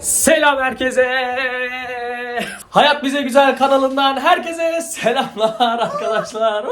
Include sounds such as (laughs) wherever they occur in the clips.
Selam herkese. Hayat Bize Güzel kanalından herkese selamlar arkadaşlar.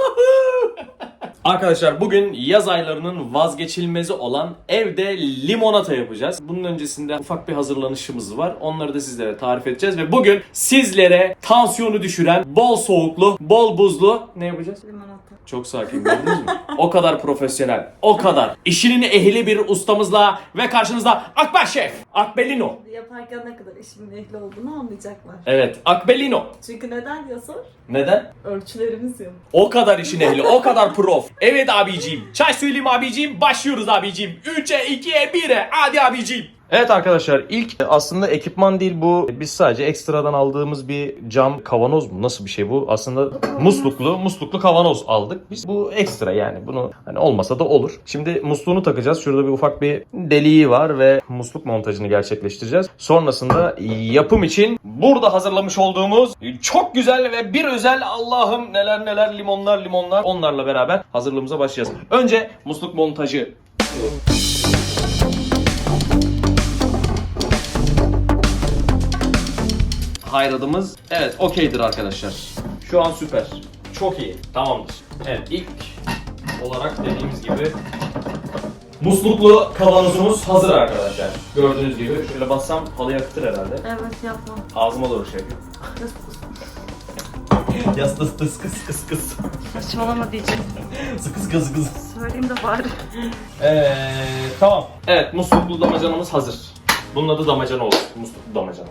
Arkadaşlar bugün yaz aylarının vazgeçilmezi olan evde limonata yapacağız. Bunun öncesinde ufak bir hazırlanışımız var. Onları da sizlere tarif edeceğiz ve bugün sizlere tansiyonu düşüren, bol soğuklu, bol buzlu ne yapacağız? Limonata. Çok sakin gördünüz mü? O kadar profesyonel, o kadar. İşinin ehli bir ustamızla ve karşınızda Akbaş Şef, Akbelino. Yaparken ne kadar işimin ehli olduğunu anlayacaklar. Evet, Akbelino. Çünkü neden diye sor. Neden? Ölçülerimiz yok. O kadar işin ehli, o kadar prof. Evet abiciğim, çay söyleyeyim abiciğim, başlıyoruz abiciğim. 3'e, 2'ye, 1'e, hadi abiciğim. Evet arkadaşlar ilk aslında ekipman değil bu biz sadece ekstradan aldığımız bir cam kavanoz mu nasıl bir şey bu aslında musluklu musluklu kavanoz aldık biz bu ekstra yani bunu hani olmasa da olur. Şimdi musluğunu takacağız şurada bir ufak bir deliği var ve musluk montajını gerçekleştireceğiz. Sonrasında yapım için burada hazırlamış olduğumuz çok güzel ve bir özel Allah'ım neler neler limonlar limonlar onlarla beraber hazırlığımıza başlayacağız. Önce musluk montajı hayradımız evet okeydir arkadaşlar. Şu an süper. Çok iyi. Tamamdır. Evet ilk olarak dediğimiz gibi musluklu kavanozumuz hazır arkadaşlar. Gördüğünüz gibi şöyle bassam halıya akıtır herhalde. Evet yapma. Ağzıma doğru şey yapıyor. (laughs) Yas tıs tıs kıs kıs kıs. Saçmalama diyeceğim. Sıkız kız kız. Söyleyeyim de bari. Eee tamam. Evet musluklu damacanamız hazır. Bunun adı damacana olsun. Musluklu damacana.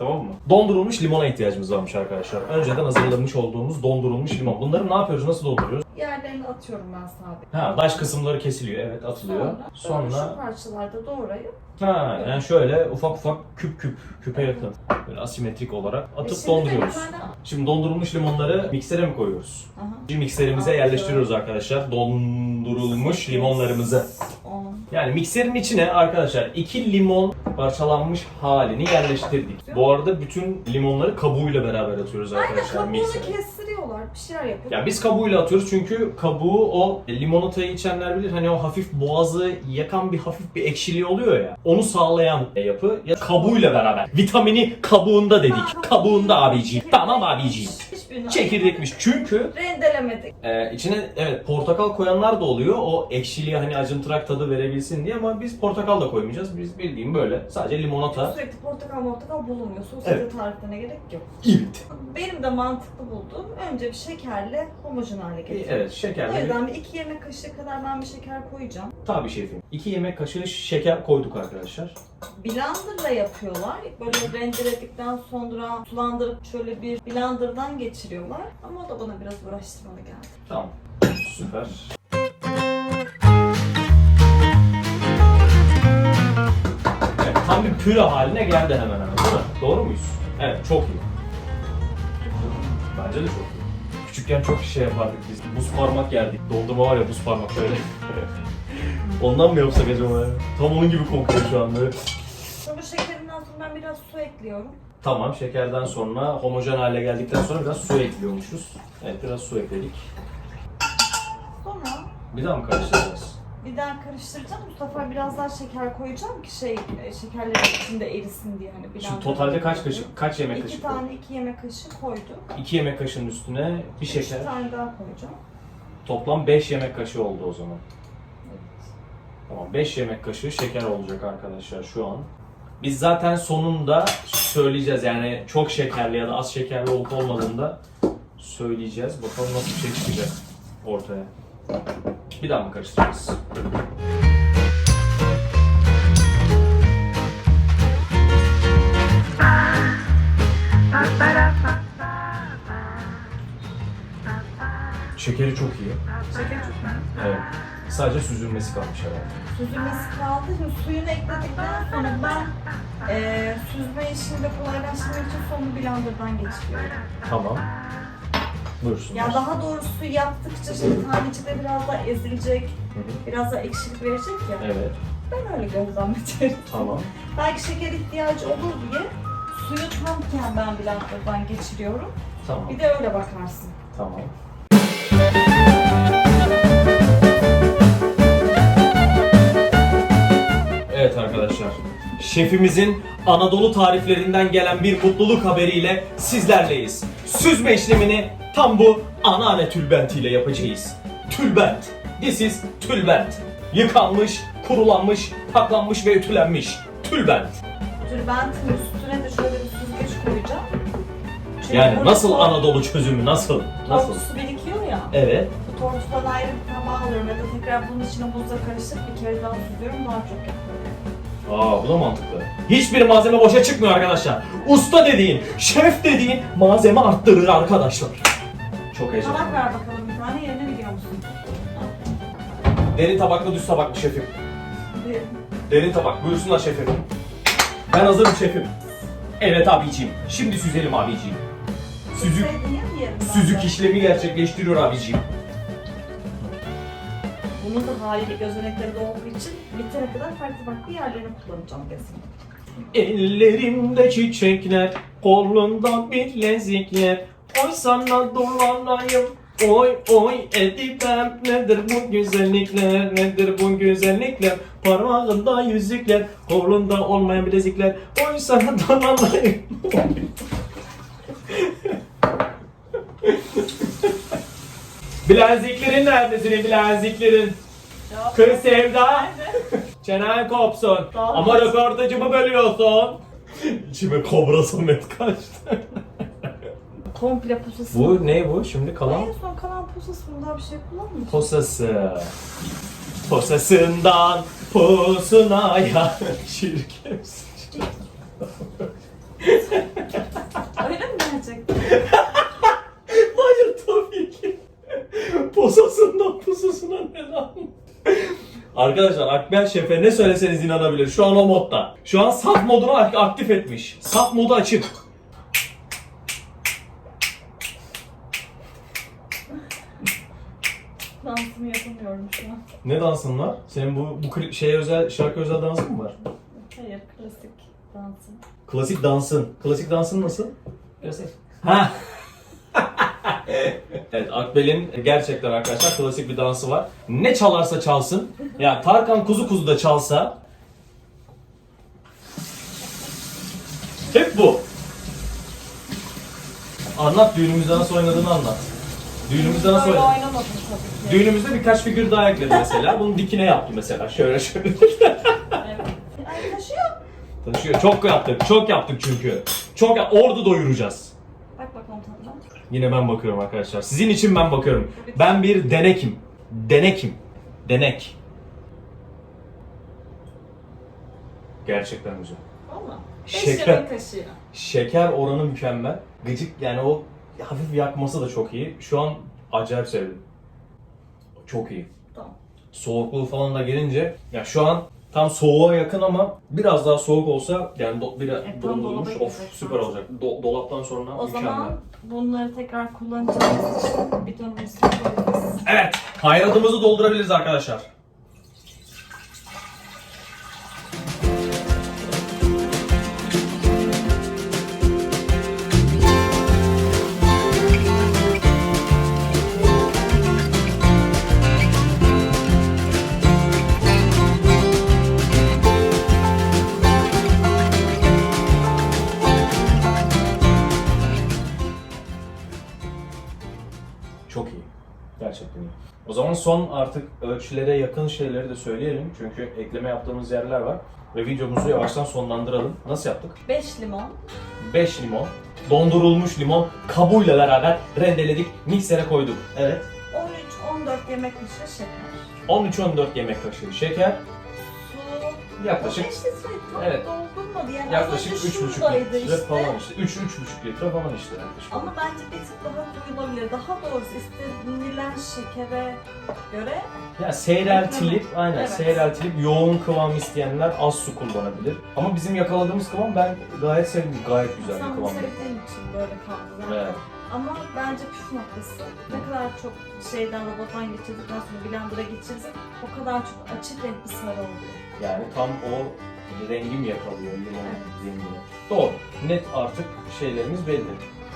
Tamam mı? Dondurulmuş limona ihtiyacımız varmış arkadaşlar. Önceden hazırlamış olduğumuz dondurulmuş limon. Bunları ne yapıyoruz? Nasıl dolduruyoruz? Yerlerini atıyorum ben sabit. Ha, baş kısımları kesiliyor. Evet, atılıyor. Sonra, böyle şu Sonra parçalarda doğrayıp ha yani şöyle ufak ufak küp küp küpe yakın böyle asimetrik olarak E atıp şimdi donduruyoruz. bir tane- Şimdi dondurulmuş limonları miksere mi koyuyoruz? Aha. Şimdi mikserimize yerleştiriyoruz arkadaşlar. Dondurulmuş limonlarımızı. On. Yani mikserin içine arkadaşlar iki limon parçalanmış halini yerleştirdik. Bu arada bütün limonları kabuğuyla beraber atıyoruz Aynen arkadaşlar kabuğunu miksere. kestiriyorlar. Bir şeyler yapıyor. Ya biz kabuğuyla atıyoruz çünkü kabuğu o limonatayı içenler bilir hani o hafif boğazı yakan bir hafif bir ekşiliği oluyor ya. Onu sağlayan yapı ya kabuğuyla beraber. Vitamini kabuğunda dedik. Kabuğunda abiciğim. Tamam abiciğim. Hiçbirini Çekirdekmiş çünkü rendelemedik. ee, içine evet portakal koyanlar da oluyor. O ekşiliği hani acıntırak tadı verebilsin diye ama biz portakal da koymayacağız. Biz bildiğim böyle sadece limonata. Sürekli portakal portakal bulunmuyor. Sosyete Evet. tariflerine gerek yok. Evet. Benim de mantıklı bulduğum önce bir şekerle homojen hale getirmek. Evet O şekerli. bir- yüzden bir iki yemek kaşığı kadar ben bir şeker koyacağım. Tabii şefim. 2 yemek kaşığı şeker koyduk arkadaşlar. Blenderla yapıyorlar. Böyle rendeledikten sonra sulandırıp şöyle bir blenderdan geçiriyorlar. Ama o da bana biraz uğraştırmalı geldi. Tamam. Süper. Evet, tam bir püre haline geldi hemen hemen değil mi? Doğru muyuz? Evet, çok iyi. Bence de çok iyi. Küçükken çok şey yapardık biz. Buz parmak yerdik. Dondurma var ya buz parmak şöyle. Ondan mı yapsak acaba ya? Tam onun gibi kokuyor şu an böyle. Sonra şekerinden sonra ben biraz su ekliyorum. Tamam, şekerden sonra homojen hale geldikten sonra biraz su ekliyormuşuz. Evet, biraz su ekledik. Sonra Bir daha mı karıştıracağız? bir daha karıştıracağım. Bu sefer biraz daha şeker koyacağım ki şey e, şekerler içinde erisin diye. Hani Şu blenderda totalde kaç kaşık, kaç yemek İki kaşığı? tane iki yemek kaşığı koyduk. 2 yemek kaşığının üstüne bir şeker. tane daha koyacağım. Toplam 5 yemek kaşığı oldu o zaman. Tamam 5 yemek kaşığı şeker olacak arkadaşlar şu an. Biz zaten sonunda söyleyeceğiz yani çok şekerli ya da az şekerli olup olmadığını da söyleyeceğiz. Bakalım nasıl bir şey çıkacak ortaya. Bir daha mı karıştıracağız? Şekeri çok iyi. Şeker çok mu? Evet. Sadece süzülmesi kalmış herhalde. Süzülmesi kaldı. Şimdi suyunu ekledikten sonra ben e, süzme işini de kolaylaştırmak için sonunu blenderdan geçiriyorum. Tamam. Buyursunlar. Ya daha doğrusu yaptıkça şimdi taneci de biraz daha ezilecek, biraz daha ekşilik verecek ya. Evet. Ben öyle gözlemledim. Tamam. Belki şeker ihtiyacı olur diye suyu tamken ben blenderdan geçiriyorum. Tamam. Bir de öyle bakarsın. Tamam. Şefimizin Anadolu tariflerinden gelen bir mutluluk haberiyle sizlerleyiz. Süzme işlemini tam bu anneanne tülbentiyle yapacağız. Tülbent. This is tülbent. Yıkanmış, kurulanmış, paklanmış ve ütülenmiş. Tülbent. Tülbentin üstüne de şöyle bir süzgeç koyacağım. Çünkü Yani burada nasıl Anadolu çözümü nasıl? Nasıl? Tortusu birikiyor ya. Evet. Bu tortudan ayrı bir tabağa alıyorum ya da tekrar bunun içine buzla karıştırıp bir kere daha süzüyorum daha çok yapıyorum. Aa bu da mantıklı. Hiçbir malzeme boşa çıkmıyor arkadaşlar. Usta dediğin, şef dediğin malzeme arttırır arkadaşlar. Çok heyecanlı. Tabak ver bakalım bir tane yerini biliyor musun? Derin tabaklı düz tabaklı şefim. Bir- Derin tabak buyursunlar şefim. Ben hazırım şefim. Evet abiciğim. Şimdi süzelim abiciğim. Süzük, Sevdiğin süzük işlemi gerçekleştiriyor abiciğim. Bunun da haliyle gözenekleri de olduğu için bitene kadar farklı farklı yerlerini kullanacağım kesin. Ellerimde çiçekler, kolunda bilezikler. Oy sana dolanayım, oy oy edipem. Nedir bu güzellikler, nedir bu güzellikler? Parmağında yüzükler, kolunda olmayan bilezikler. Oy sana dolanayım. (laughs) bileziklerin neredesin bileziklerin? Kız Sevda. (laughs) Çenen kopsun. Ama röportajımı bölüyorsun. (laughs) İçime kobra Samet kaçtı. Komple pusası. Bu ne bu şimdi kalan? En son kalan pusasını daha bir şey kullanmayacağım. Posası. Posasından pusunaya (laughs) şirkemsin. Öyle mi gerçekten? Hayır tabii ki. Posasından pususuna ne lan? Arkadaşlar Akber Şef'e ne söyleseniz inanabilir. Şu an o modda. Şu an saf modunu ak- aktif etmiş. Saf modu açık. Dansımı yapamıyorum şu an. Ne dansın var? Senin bu bu kli- şeye özel şarkı özel dansın mı var? Hayır, klasik dansım. Klasik dansın. Klasik dansın nasıl? Klasik. Ha. (laughs) evet Akbel'in gerçekten arkadaşlar klasik bir dansı var. Ne çalarsa çalsın. Ya Tarkan Kuzu Kuzu da çalsa hep bu. Anlat düğünümüzde nasıl oynadığını anlat. Düğünümüzde nasıl oynadın? oynamadım tabii ki. Düğünümüzde birkaç figür daha ekledi mesela. Bunu dikine yaptı mesela. Şöyle şöyle. (laughs) Evet. Ay taşıyor. Taşıyor. Çok yaptık. Çok yaptık çünkü. Çok yap- Ordu doyuracağız. Yine ben bakıyorum arkadaşlar. Sizin için ben bakıyorum. Ben bir denekim. Denekim. Denek. Gerçekten güzel. Valla. Şeker. yemek kaşığı. Şeker oranı mükemmel. Gıcık yani o hafif yakması da çok iyi. Şu an acayip sevdim. Çok iyi. Tamam. Soğukluğu falan da gelince ya şu an tam soğuğa yakın ama biraz daha soğuk olsa yani do, bir E, tam dondurulmuş dolaba of girecek süper olacak. Do- dolaptan sonra O mükemmel. zaman bunları tekrar kullanacağımız için bir dönem koyacağız. Evet, hayratımızı doldurabiliriz arkadaşlar. O zaman son artık ölçülere yakın şeyleri de söyleyelim. Çünkü ekleme yaptığımız yerler var. Ve videomuzu yavaştan sonlandıralım. Nasıl yaptık? 5 limon. 5 limon, dondurulmuş limon kabuğuyla beraber rendeledik, miksere koyduk. Evet. 13-14 yemek kaşığı şeker. 13-14 yemek kaşığı şeker. Yaklaşık 5 litre tam Evet. doldurmadı yani. yaklaşık Az önce 3,5 şuradaydı litre işte. falan işte. 3 3,5 litre falan işte. yaklaşık. Ama bence bir tık daha koyulabilir. Daha doğrusu istenilen şekere göre Ya seyreltilip, aynen Evet. seyreltilip yoğun kıvam isteyenler az su kullanabilir. Ama bizim yakaladığımız kıvam ben gayet sevdim. Gayet güzel bir sen bunu kıvam. sevdiğin için böyle kaldı zaten. Evet. Ama bence püf noktası ne kadar çok şeyden robottan geçirdikten sonra blender'a geçirsek o kadar çok açık renkli sarı oluyor. Yani tam o rengim yakalıyor limon Evet. rengini. Doğru. Net artık şeylerimiz belli.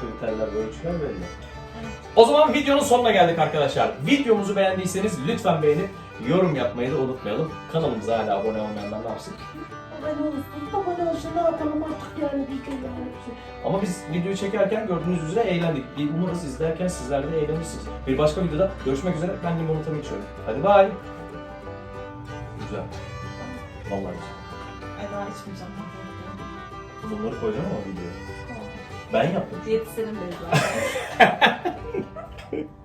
Kriterler, ölçüler belli. Evet. O zaman videonun sonuna geldik arkadaşlar. Videomuzu beğendiyseniz lütfen beğenip yorum yapmayı da unutmayalım. Kanalımıza hala abone olmayanlar ne yapsın? Hani olsun. Baba ne olsun ne yapalım artık yani biz de yani. Ama biz videoyu çekerken gördüğünüz üzere eğlendik. Bir Umarız izlerken sizler de eğlenirsiniz. Bir başka videoda görüşmek üzere. Ben limonatamı içiyorum. Hadi bay. Güzel. Vallahi güzel. Ay daha içmeyeceğim. Bunları koyacağım ama videoya. Ben yaptım. Diyetisyenim de zaten. (laughs)